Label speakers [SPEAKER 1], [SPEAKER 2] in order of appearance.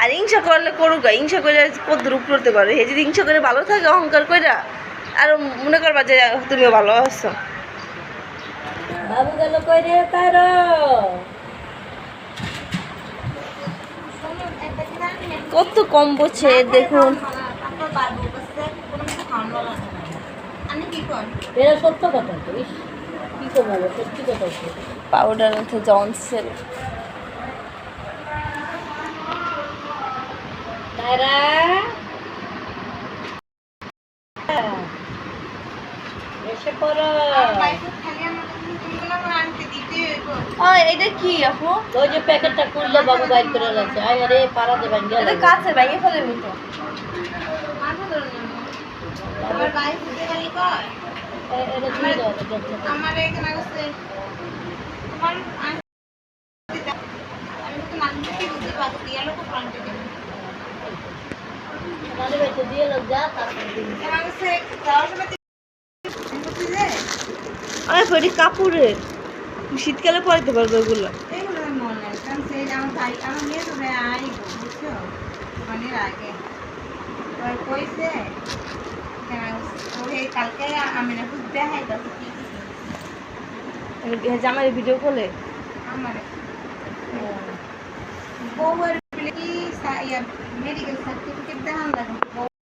[SPEAKER 1] আর হিংসা করলে করুক হিংসা করে কত রূপ করতে পারে? হে যদি হিংসা করে ভালো থাকে অহংকার কইরা আর মনে করবা যে তুমিও ভালো আছো।
[SPEAKER 2] বাবু গেল কই তার।
[SPEAKER 1] কত কম বলছে দেখুন। পাউডার জনসেল
[SPEAKER 2] তারা এসে পড়ো।
[SPEAKER 1] এটা কি আপু?
[SPEAKER 2] ওই যে প্যাকেটটা খুললে বাবু বাইর করে আয় আরে পাড়া দেবেন
[SPEAKER 1] এটা কাছে ভেঙে ফেলে মিটো
[SPEAKER 2] এটা দিয়ে দাও এটা দিয়ে দাও।
[SPEAKER 3] আমার এখানে আছে। তোমার আমি তো নাচতে বুঝতে পারছি।
[SPEAKER 2] দিয়ে লোক যা
[SPEAKER 1] আরে ফেরি কাপড়ের শীতকালে পরাইতে পারবে ওগুলো।
[SPEAKER 3] আমার
[SPEAKER 1] ভিডিও কলে?
[SPEAKER 3] আমার। বউয়ের কি मेडिकल सर्टिफिकेट ध्यान लगे